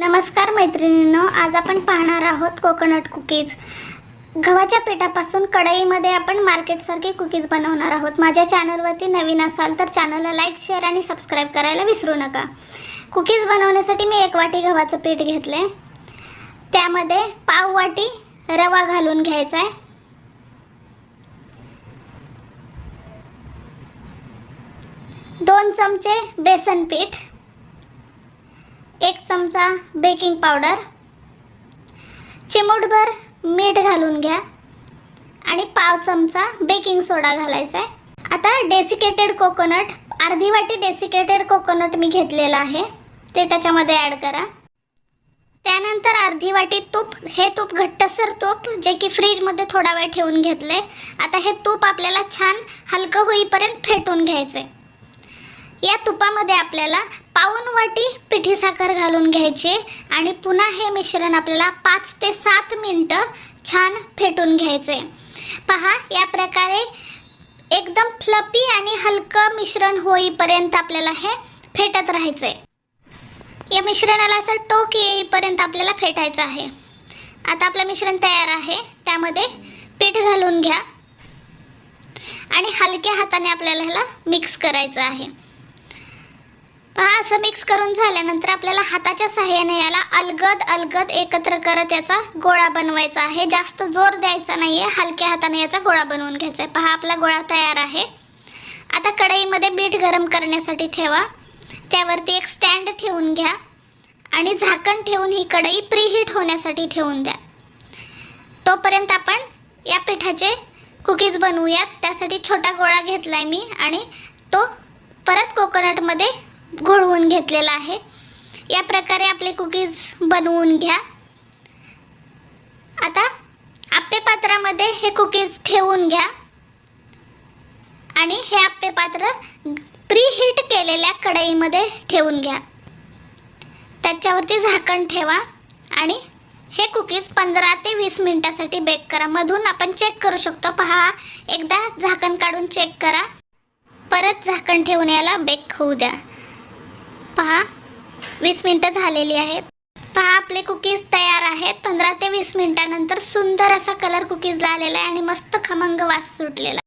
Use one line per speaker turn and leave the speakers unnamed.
नमस्कार मैत्रिणींनो आज आपण पाहणार आहोत कोकोनट कुकीज. गव्हाच्या पिठापासून कढईमध्ये आपण मार्केटसारखे कुकीज बनवणार आहोत. माझ्या चॅनलवरती नवीन असाल तर चॅनलला लाईक शेअर आणि सबस्क्राईब करायला विसरू नका. कुकीज बनवण्यासाठी मी एक वाटी गव्हाचं पीठ घेतले त्यामध्ये पाव वाटी रवा घालून घ्यायचा आहे दोन चमचे बेसन पीठ. चमचा बेकिंग पावडर चिमूटभर मीठ घालून घ्या. आणि पाव चमचा बेकिंग सोडा घालायचा आहे आता डेसिकेटेड कोकोनट अर्धी वाटी डेसिकेटेड कोकोनट मी घेतलेलं आहे. ते त्याच्यामध्ये ॲड करा. त्यानंतर अर्धी वाटी तूप हे तूप घट्टसर तूप जे की फ्रीजमध्ये थोडा वेळ ठेवून घेतले आता हे तूप आपल्याला छान हलकं होईपर्यंत फेटून घ्यायचे या तुपामध्ये आपल्याला पाऊन वाटी पिठी साखर घालून घ्यायची आणि पुन्हा हे मिश्रण आपल्याला पाच ते सात मिनटं छान फेटून घ्यायचे पहा या प्रकारे एकदम फ्लपी आणि हलकं मिश्रण होईपर्यंत आपल्याला हे फेटत राहायचं या मिश्रणाला असं टोक येईपर्यंत आपल्याला फेटायचं आहे. आता आपलं मिश्रण तयार आहे. त्यामध्ये पीठ घालून घ्या. आणि हलक्या हाताने आपल्याला ह्याला मिक्स करायचं आहे. पहा असं मिक्स करून झाल्यानंतर आपल्याला हाताच्या सहाय्याने याला अलगद अलगद एकत्र करत याचा गोळा बनवायचा आहे. जास्त जोर द्यायचा नाही आहे हलक्या हाताने याचा गोळा बनवून घ्यायचा आहे. पहा आपला गोळा तयार आहे. आता कढईमध्ये मीठ गरम करण्यासाठी ठेवा. त्यावरती एक स्टँड ठेवून घ्या. आणि झाकण ठेवून ही कढई प्रीहीट होण्यासाठी ठेवून द्या. तोपर्यंत आपण या पिठाचे कुकीज बनवूयात. त्यासाठी छोटा गोळा घेतला आहे मी आणि तो परत कोकोनटमध्ये घोळवून घेतलेला आहे. या प्रकारे आपले कुकीज बनवून घ्या. आता आप्पे पात्रामध्ये हे कुकीज ठेवून घ्या. आणि हे आप्पे पात्र प्रीहीट केलेल्या कढईमध्ये ठेवून घ्या. त्याच्यावरती झाकण ठेवा आणि हे कुकीज पंधरा ते वीस मिनिटासाठी बेक करा. मधून आपण चेक करू शकतो. पहा एकदा झाकण काढून चेक करा. परत झाकण ठेवून याला बेक होऊ द्या. पहा. वीस मिनटं झालेली आहेत. पहा आपले कुकीज तयार आहेत. पंधरा ते वीस मिनिटानंतर सुंदर असा कलर कुकीजला आलेला आहे आणि मस्त खमंग वास सुटलेला